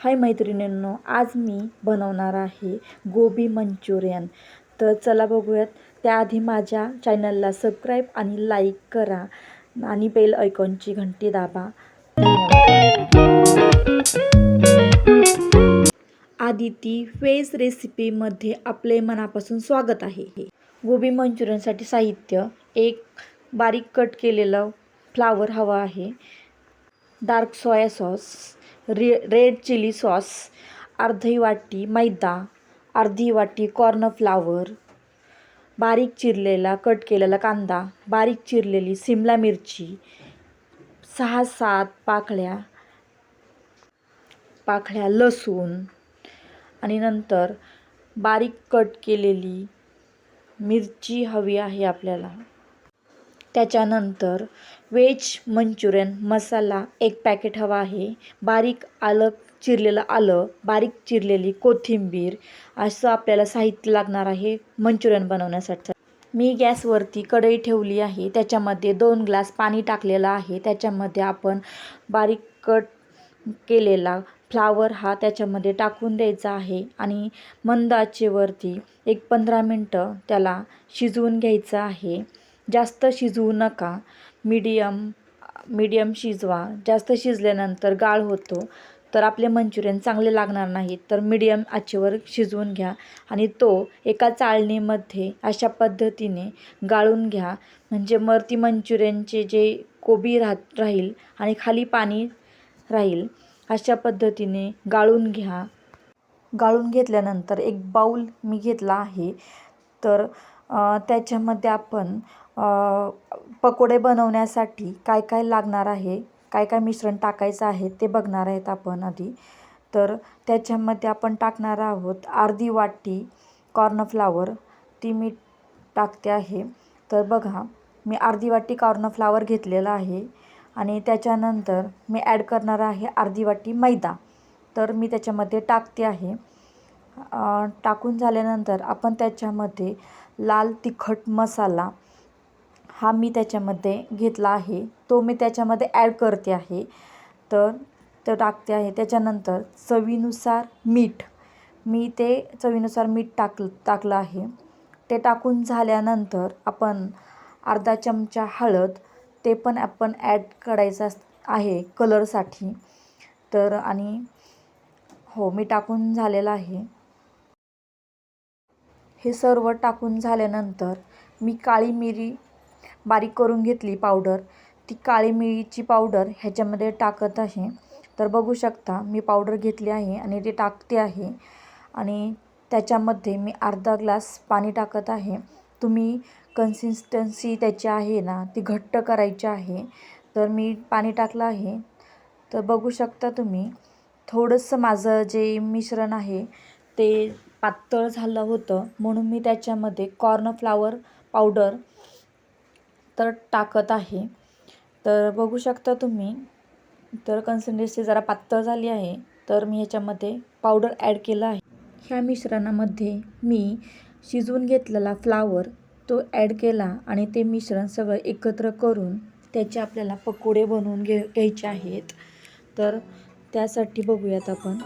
हाय मैत्रिणींनो आज मी बनवणार आहे गोबी मंचुरियन. तर चला बघूयात. त्याआधी माझ्या चॅनलला सबस्क्राईब आणि लाईक करा आणि बेल ऐकॉनची घंटी दाबा. आदिती वेज रेसिपीमध्ये आपले मनापासून स्वागत आहे. गोबी मंचुरियनसाठी साहित्य एक बारीक कट केलेलं फ्लावर हवं आहे. डार्क सोया सॉस रे रेड चिली सॉस अर्धी वाटी मैदा अर्धी वाटी कॉर्नफ्लावर बारीक चिरलेला कट केलेला कांदा बारीक चिरलेली सिमला मिरची सहा सात पाकळ्या पाकळ्या लसूण आणि नंतर बारीक कट केलेली मिरची हवी आहे आपल्याला. त्याच्यानंतर वेज मंचुरियन मसाला एक पॅकेट हवा आहे. बारीक आलं चिरलेलं आलं बारीक चिरलेली कोथिंबीर असं आपल्याला साहित्य लागणार आहे मंचुरियन बनवण्यासाठी. मी गॅसवरती कढई ठेवली आहे. त्याच्यामध्ये दोन ग्लास पाणी टाकलेलं आहे. त्याच्यामध्ये आपण बारीक कट केलेला फ्लावर हा त्याच्यामध्ये टाकून द्यायचा आहे आणि मंद आचेवरती एक पंधरा मिनटं त्याला शिजवून घ्यायचं आहे. जास्त शिजवू नका. मीडियम मीडियम शिजवा. जास्त शिजल्यानंतर गाळ होतो. तर आपले मंचुरियन चांगले लागणार नाहीत. तर मीडियम आचेवर शिजवून घ्या आणि तो एका चाळणीमध्ये अशा पद्धतीने गाळून घ्या. म्हणजे मरती मंचुरियनचे जे कोबी राह राहील आणि खाली पाणी राहील अशा पद्धतीने गाळून घ्या. गाळून घेतल्यानंतर एक बाऊल मी घेतला आहे. तर त्याच्यामध्ये आपण पकोडे बनवण्यासाठी काय काय लागणार आहे काय काय मिश्रण टाकायचं आहे ते बघणार आहेत आपण आधी. तर त्याच्यामध्ये आपण टाकणार आहोत अर्धी वाटी कॉर्नफ्लावर ती मी टाकते आहे. तर बघा मी अर्धी वाटी कॉर्नफ्लावर घेतलेला आहे आणि त्याच्यानंतर मी ॲड करणार आहे अर्धी वाटी मैदा. तर मी त्याच्यामध्ये टाकते आहे. टाकून झाल्यानंतर आपण त्याच्यामध्ये लाल तिखट मसाला हा मी त्याच्यामध्ये घेतला आहे. तो मी त्याच्यामध्ये ॲड करते आहे. तर तो टाकते आहे. त्याच्यानंतर चवीनुसार मीठ. मी ते चवीनुसार मीठ टाक टाकलं आहे. ते टाकून झाल्यानंतर आपण अर्धा चमचा हळद ते पण आपण ॲड करायचं आहे कलरसाठी तर आणि हो मी टाकून झालेलं आहे. हे सर्व टाकून झाल्यानंतर मी काळी मिरी बारीक करून घेतली पावडर. ती काळी मिरीची पावडर ह्याच्यामध्ये टाकत आहे. तर बघू शकता मी पावडर घेतली आहे आणि ते टाकते आहे. आणि त्याच्यामध्ये मी अर्धा ग्लास पाणी टाकत आहे. तुम्ही कन्सिस्टन्सी त्याची आहे ना ती घट्ट करायची आहे. तर मी पाणी टाकलं आहे. तर बघू शकता तुम्ही थोडंसं माझं जे मिश्रण आहे ते पातळ झालं होतं. म्हणून मी त्याच्यामध्ये कॉर्नफ्लावर पावडर तर टाकत आहे. तर बघू शकता तुम्ही तर कन्सिस्टन्सी जरा पातळ झाली आहे तर मी ह्याच्यामध्ये पावडर ॲड केलं आहे. ह्या मिश्रणामध्ये मी शिजवून घेतलेला फ्लावर तो ॲड केला आणि ते मिश्रण सगळं एकत्र करून त्याचे आपल्याला पकोडे बनवून घे घ्यायचे आहेत. तर त्यासाठी बघूयात आपण.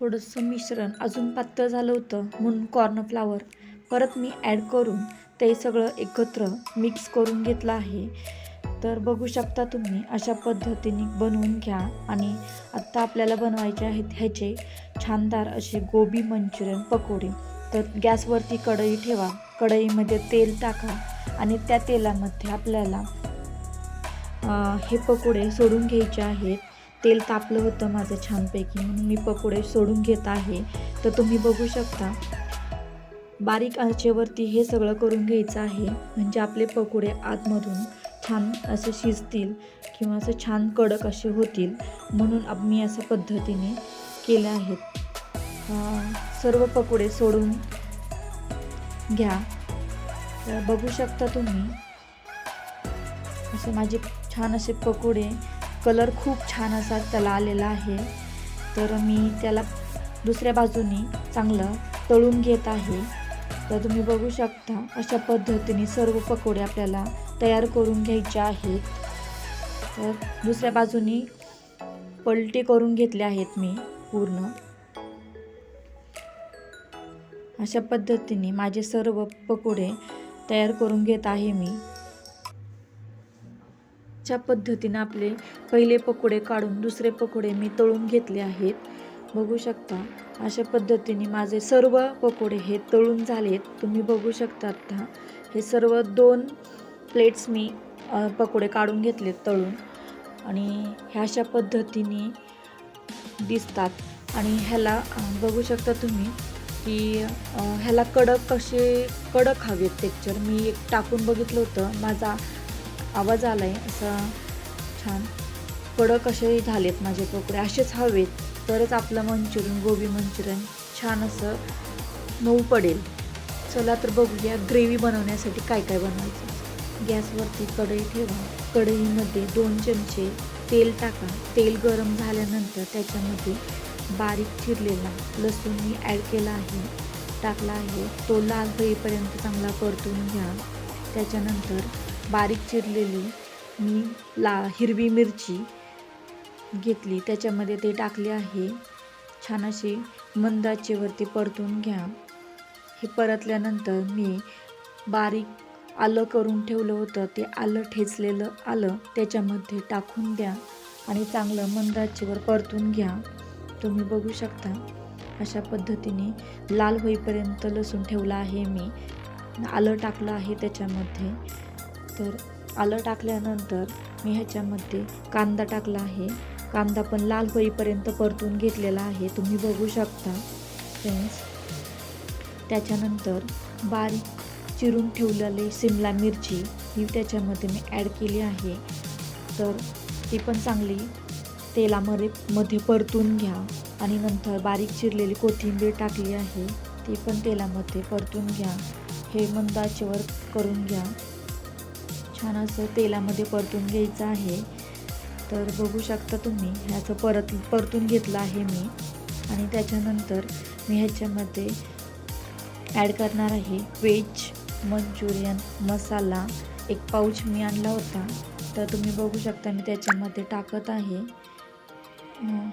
थोडंसं मिश्रण अजून पातळ झालं होतं म्हणून कॉर्नफ्लावर परत मी ॲड करून ते सगळं एकत्र मिक्स करून घेतलं आहे. तर बघू शकता तुम्ही अशा पद्धतीने बनवून घ्या. आणि आत्ता आपल्याला बनवायचे आहेत ह्याचे छानदार असे गोबी मंचुरियन पकोडे. तर गॅसवरती कढई ठेवा. कढईमध्ये तेल टाका. आणि त्या तेलामध्ये आपल्याला हे पकोडे सोडून घ्यायचे आहेत. तेल तापलं होतं माझं छानपैकी म्हणून मी पकोडे सोडून घेत आहे. तर तुम्ही बघू शकता बारीक आचेवरती हे सगळं करून घ्यायचं आहे. म्हणजे आपले पकोडे आतमधून छान असे शिजतील किंवा असं छान कडक असे होतील म्हणून मी अशा पद्धतीने केले आहेत. सर्व पकोडे सोडून घ्या. बघू शकता तुम्ही असे माझे छान असे पकोडे कलर खूप छान असा त्याला आलेला आहे. तर मी त्याला दुसऱ्या बाजूनी चांगलं तळून घेत आहे. तर तुम्ही बघू शकता अशा पद्धतीने सर्व पकोडे आपल्याला तयार करून घ्यायचे आहेत. तर दुसऱ्या बाजूनी पलटी करून घेतले आहेत मी पूर्ण. अशा पद्धतीने माझे सर्व पकोडे तयार करून घेत आहे मी. अशा पद्धतीने आपले पहिले पकोडे काढून दुसरे पकोडे मी तळून घेतले आहेत. बघू शकता अशा पद्धतीने माझे सर्व पकोडे हे तळून झालेत. तुम्ही बघू शकता आता हे सर्व दोन प्लेट्स मी पकोडे काढून घेतलेत तळून. आणि ह्या अशा पद्धतीने दिसतात. आणि ह्याला बघू शकता तुम्ही की ह्याला कडक कसे कडक हवेत टेक्चर मी एक टाकून बघितलं होतं. माझा आवाज आला आहे असा छान. कडक असे झालेत माझे पकोडे असेच हवेत. तरच आपलं मंचुरियन गोबी मंचुरियन छान असं मऊ पडेल. चला तर बघूया ग्रेव्ही बनवण्यासाठी काय काय बनवायचं. गॅसवरती कढई ठेवा. कढईमध्ये दोन चमचे तेल टाका. तेल गरम झाल्यानंतर त्याच्यामध्ये बारीक चिरलेला लसूण मी ॲड केला आहे टाकला आहे. तो लाल होईपर्यंत चांगला परतून घ्या. त्याच्यानंतर बारीक चिरलेली मी ला हिरवी मिरची घेतली. त्याच्यामध्ये ते टाकले आहे. छान अशी मंद आचेवरती परतून घ्या. हे परतल्यानंतर मी बारीक आलं करून ठेवलं होतं. ते आलं ठेचलेलं आलं त्याच्यामध्ये टाकून द्या आणि चांगलं मंद आचेवर परतून घ्या. तुम्ही बघू शकता. अशा पद्धतीने लाल होईपर्यंत लसूण ठेवला आहे मी. आलं टाकलं आहे त्याच्यामध्ये. तर आलं टाकल्यानंतर मी ह्याच्यामध्ये कांदा टाकला आहे. कांदा पण लाल होईपर्यंत परतून घेतलेला आहे. तुम्ही बघू शकता फ्रेंड्स त्याच्यानंतर बारीक चिरून ठेवलेली सिमला मिरची ही त्याच्यामध्ये मी ॲड केली आहे. तर ती पण चांगली तेलामध्ये मध्ये परतून घ्या. आणि नंतर बारीक चिरलेली कोथिंबीर टाकली आहे ती पण तेलामध्ये परतून घ्या. हे मंदाचेवर करून घ्या. छान असं तेलामध्ये परतून घ्यायचं आहे. तर बघू शकता तुम्ही ह्याचं परत परतून घेतलं आहे मी. आणि त्याच्यानंतर मी ह्याच्यामध्ये ॲड करणार आहे वेज मंचुरियन मसाला. एक पाऊच मी आणला होता. तर तुम्ही बघू शकता मी त्याच्यामध्ये टाकत आहे.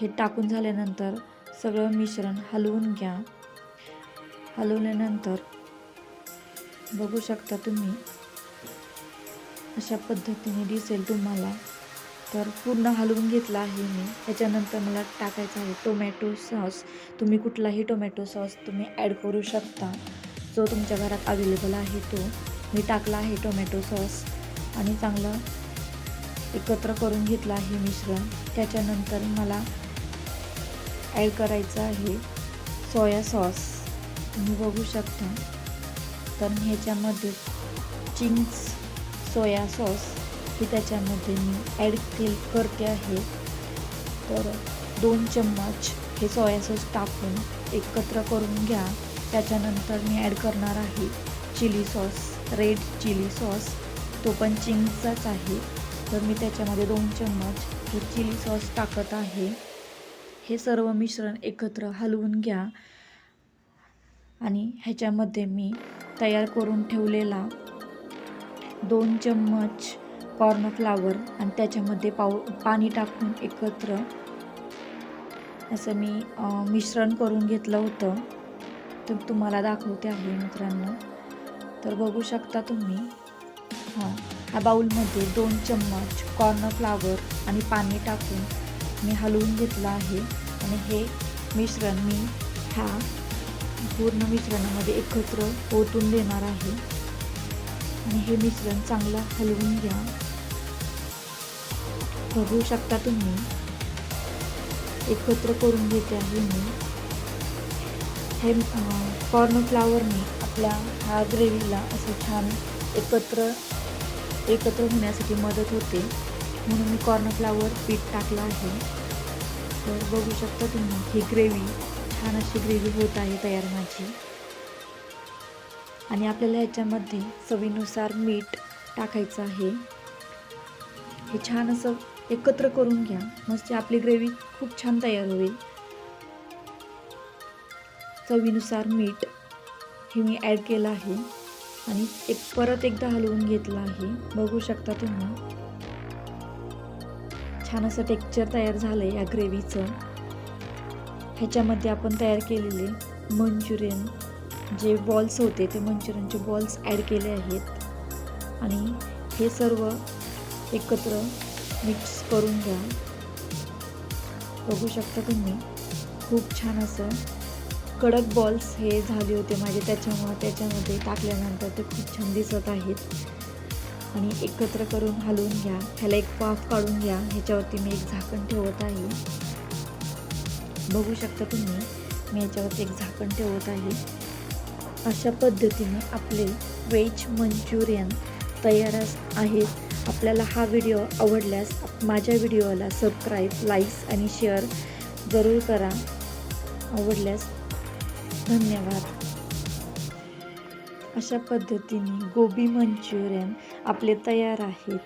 हे टाकून झाल्यानंतर सगळं मिश्रण हलवून घ्या. हलवल्यानंतर बघू शकता तुम्ही अशा पद्धतीने दिसेल तुम्हाला. तर पूर्ण हलवून घेतला आहे मी. त्याच्यानंतर मला टाकायचं आहे टोमॅटो सॉस तुम्ही कुठलाही टोमॅटो सॉस तुम्ही ॲड करू शकता. जो तुमच्या घरात अवेलेबल आहे तो. मी टाकला आहे टोमॅटो सॉस आणि चांगलं एकत्र करून घेतलं आहे मिश्रण. त्याच्यानंतर मला ॲड करायचं आहे सोया सॉस तुम्ही बघू शकता. तर ह्याच्यामध्ये चिंग्स सोया सॉस ही त्याच्यामध्ये मी ॲड केल करते आहे. तर दोन चम्मच हे सोया सॉस टाकून एकत्र करून घ्या. त्याच्यानंतर मी ॲड करणार आहे chilli sauce red chilli sauce. तो पण चिंगचाच आहे. तर मी त्याच्यामध्ये दोन चम्मच हे चिली सॉस टाकत आहे. हे सर्व मिश्रण एकत्र हलवून घ्या. आणि ह्याच्यामध्ये मी तयार करून ठेवलेला दोन चम्मच कॉर्नफ्लावर आणि त्याच्यामध्ये पाऊ पाणी टाकून एकत्र असं मी मिश्रण करून घेतलं होतं. तर तुम्हाला दाखवते आहे मित्रांनो. तर बघू शकता तुम्ही. हां ह्या बाऊलमध्ये दोन चम्मच कॉर्नफ्लावर आणि पाणी टाकून मी हलवून घेतलं आहे. आणि हे मिश्रण मी ह्या पूर्ण मिश्रणामध्ये एकत्र ओतून देणार आहे. आणि हे मिश्रण चांगलं हलवून घ्या. बघू शकता तुम्ही. एकत्र करून घेते आहे मी. हे कॉर्नफ्लावरने आपल्या ह्या ग्रेव्हीला असं छान एकत्र एकत्र होण्यासाठी मदत होते. म्हणून मी कॉर्नफ्लावर पीठ टाकलं आहे. तर बघू शकता तुम्ही ही ग्रेव्ही छान अशी ग्रेव्ही होत आहे तयार माझी. आणि आपल्याला ह्याच्यामध्ये चवीनुसार मीठ टाकायचं आहे. हे छान असं एकत्र करून घ्या. मस्त आपली ग्रेव्ही खूप छान तयार होईल. चवीनुसार मीठ हे मी ॲड केलं आहे. आणि एक परत एकदा हलवून घेतलं आहे. बघू शकता तुम्ही. छान असं टेक्चर तयार झालं आहे या ग्रेव्हीचं. ह्याच्यामध्ये आपण तयार केलेले मंचुरियन जे बॉल्स होते ते मंचुरियनचे बॉल्स ॲड केले आहेत. आणि हे सर्व एकत्र मिक्स करून घ्या. बघू शकता तुम्ही खूप छान असं कडक बॉल्स हे झाले होते माझे. त्याच्यामुळं त्याच्यामध्ये टाकल्यानंतर ते खूप छान दिसत आहेत. आणि एकत्र करून हलवून घ्या. ह्याला एक वाफ काढून घ्या. ह्याच्यावरती मी एक झाकण ठेवत आहे. बघू शकता तुम्ही मी ह्याच्यावरती एक झाकण ठेवत आहे. अशा पद्धतीने आपले वेज मंचुरियन तयार आहेत. आपल्याला हा व्हिडिओ आवडल्यास माझ्या व्हिडिओला सबस्क्राईब लाईक्स आणि शेअर जरूर करा. आवडल्यास धन्यवाद. अशा पद्धतीने गोबी मंचुरियन आपले तयार आहेत.